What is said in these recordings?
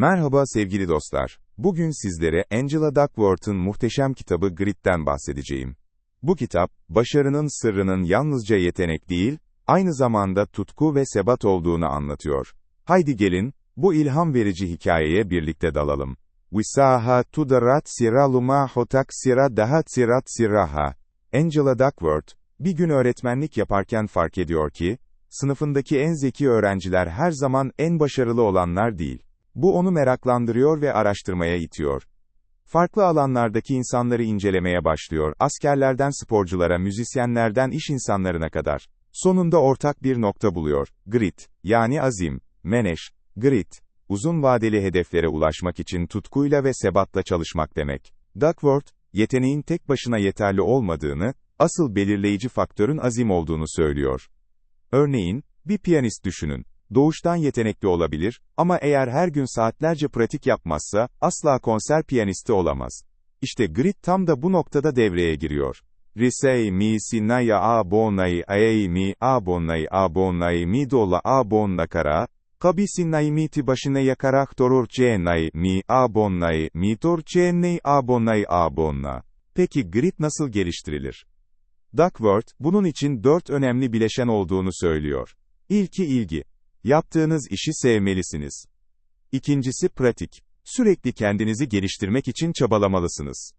Merhaba sevgili dostlar. Bugün sizlere Angela Duckworth'ın muhteşem kitabı Grit'ten bahsedeceğim. Bu kitap, başarının sırrının yalnızca yetenek değil, aynı zamanda tutku ve sebat olduğunu anlatıyor. Haydi gelin, bu ilham verici hikayeye birlikte dalalım. Visaha tudarat siraluma hotak sira daha sirat siraha. Angela Duckworth, bir gün öğretmenlik yaparken fark ediyor ki, sınıfındaki en zeki öğrenciler her zaman en başarılı olanlar değil. Bu onu meraklandırıyor ve araştırmaya itiyor. Farklı alanlardaki insanları incelemeye başlıyor, askerlerden sporculara, müzisyenlerden iş insanlarına kadar. Sonunda ortak bir nokta buluyor, grit, yani azim, meneş, grit, uzun vadeli hedeflere ulaşmak için tutkuyla ve sebatla çalışmak demek. Duckworth, yeteneğin tek başına yeterli olmadığını, asıl belirleyici faktörün azim olduğunu söylüyor. Örneğin, bir piyanist düşünün. Doğuştan yetenekli olabilir ama eğer her gün saatlerce pratik yapmazsa, asla konser piyanisti olamaz. İşte grit tam da bu noktada devreye giriyor. Risei mi sinaya abonai aei mi abonai abonai mi dola abonna kara, kabi sinai miti başına yakarak dorur cenai mi abonnai mi tor cenai abonnai abonna. Peki grit nasıl geliştirilir? Duckworth, bunun için dört önemli bileşen olduğunu söylüyor. İlki ilgi. Yaptığınız işi sevmelisiniz. İkincisi pratik. Sürekli kendinizi geliştirmek için çabalamalısınız.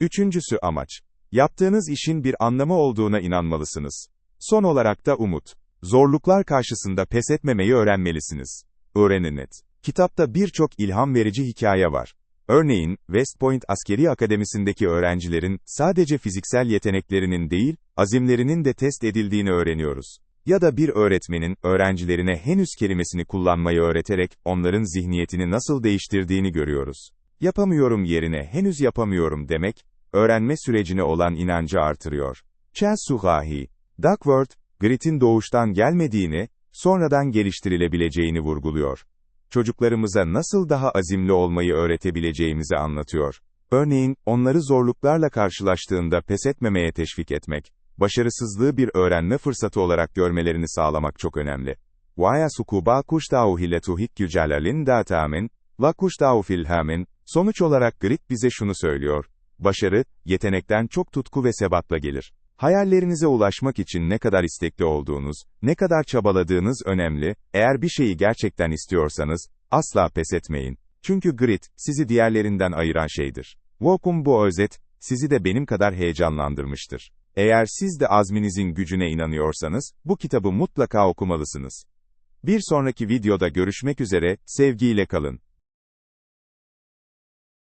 Üçüncüsü amaç. Yaptığınız işin bir anlamı olduğuna inanmalısınız. Son olarak da umut. Zorluklar karşısında pes etmemeyi öğrenmelisiniz. Öğrenin net. Kitapta birçok ilham verici hikaye var. Örneğin, West Point Askeri Akademisi'ndeki öğrencilerin, sadece fiziksel yeteneklerinin değil, azimlerinin de test edildiğini öğreniyoruz. Ya da bir öğretmenin, öğrencilerine henüz kelimesini kullanmayı öğreterek, onların zihniyetini nasıl değiştirdiğini görüyoruz. Yapamıyorum yerine henüz yapamıyorum demek, öğrenme sürecine olan inancı artırıyor. Chas Suhahi, Duckworth, grit'in doğuştan gelmediğini, sonradan geliştirilebileceğini vurguluyor. Çocuklarımıza nasıl daha azimli olmayı öğretebileceğimizi anlatıyor. Örneğin, onları zorluklarla karşılaştığında pes etmemeye teşvik etmek, başarısızlığı bir öğrenme fırsatı olarak görmelerini sağlamak çok önemli. Vaya sukuba kuştau hilletu hikkücelalin datamin, la kuştau filhamin, sonuç olarak grit bize şunu söylüyor. Başarı, yetenekten çok tutku ve sebatla gelir. Hayallerinize ulaşmak için ne kadar istekli olduğunuz, ne kadar çabaladığınız önemli, eğer bir şeyi gerçekten istiyorsanız, asla pes etmeyin. Çünkü grit, sizi diğerlerinden ayıran şeydir. Wokum bu özet, sizi de benim kadar heyecanlandırmıştır. Eğer siz de azminizin gücüne inanıyorsanız, bu kitabı mutlaka okumalısınız. Bir sonraki videoda görüşmek üzere, sevgiyle kalın.